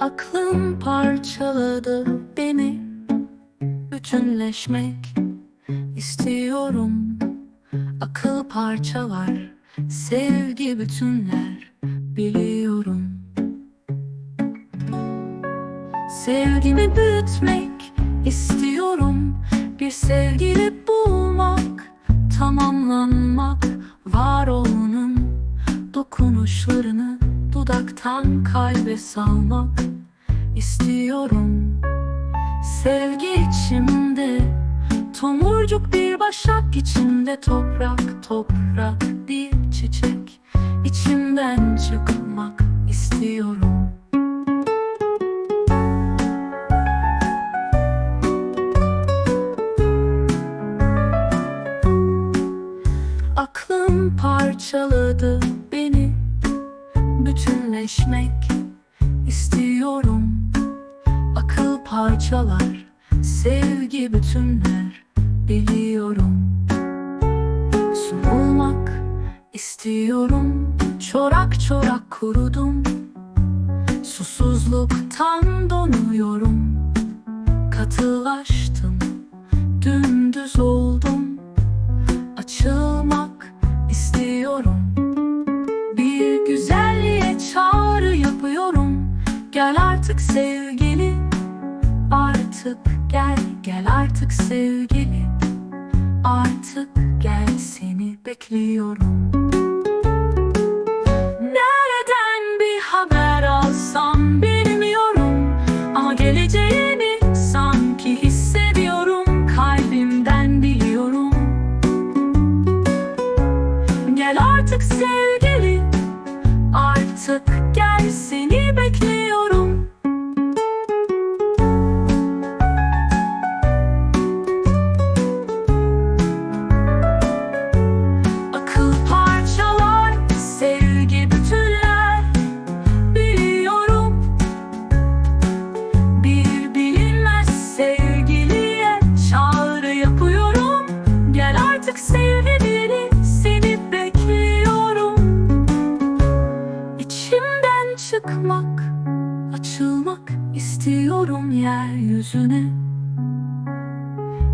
Aklım parçaladı beni. Bütünleşmek istiyorum. Akıl parçalar Sevgi bütünler Biliyorum. Sevgimi büyütmek istiyorum. Bir sevgili bulmak Kalbe salmak istiyorum. Sevgi içimde Tomurcuk bir başak içimde Toprak toprak bir çiçek İçimden çıkmak istiyorum. Aklım parçaladı beni Bütünleşmek istiyorum. Akıl parçalar Sevgi bütünler Biliyorum. Sunulmak istiyorum. Çorak çorak kurudum. Susuzluktan donuyorum. Katılaştım Dümdüz oldum. Açılmak Gel artık sevgili Artık gel gel artık sevgili Artık gel seni bekliyorum. Nereden bir haber alsam bilmiyorum Ama geleceğini sanki hissediyorum Kalbimden biliyorum. Gel artık sevgili Artık Açılmak istiyorum yeryüzüne.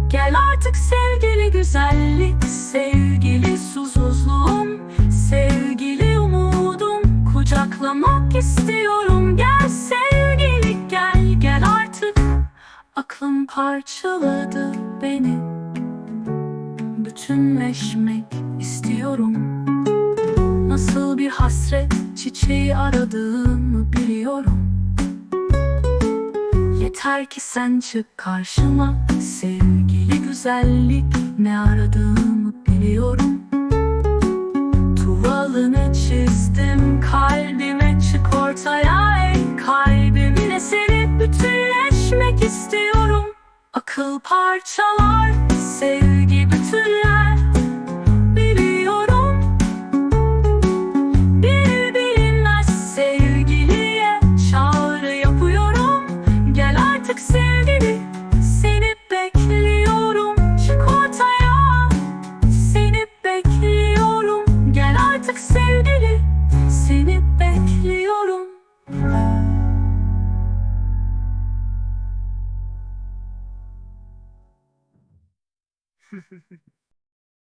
Gel artık sevgili güzellik Sevgili susuzluğum Sevgili umudum. Kucaklamak istiyorum Gel sevgili gel gel artık. Aklım parçaladı beni. Bütünleşmek istiyorum. Nasıl bir hasret çiçeği aradığımı biliyorum Yeter ki sen çık karşıma. Sevgili güzellik ne aradığımı biliyorum. Tuvalını çizdim kalbime çık ortaya ey Kalbimle seni bütünleşmek istiyorum. Akıl parçalar sevgi bütünler artık sevgili Seni bekliyorum.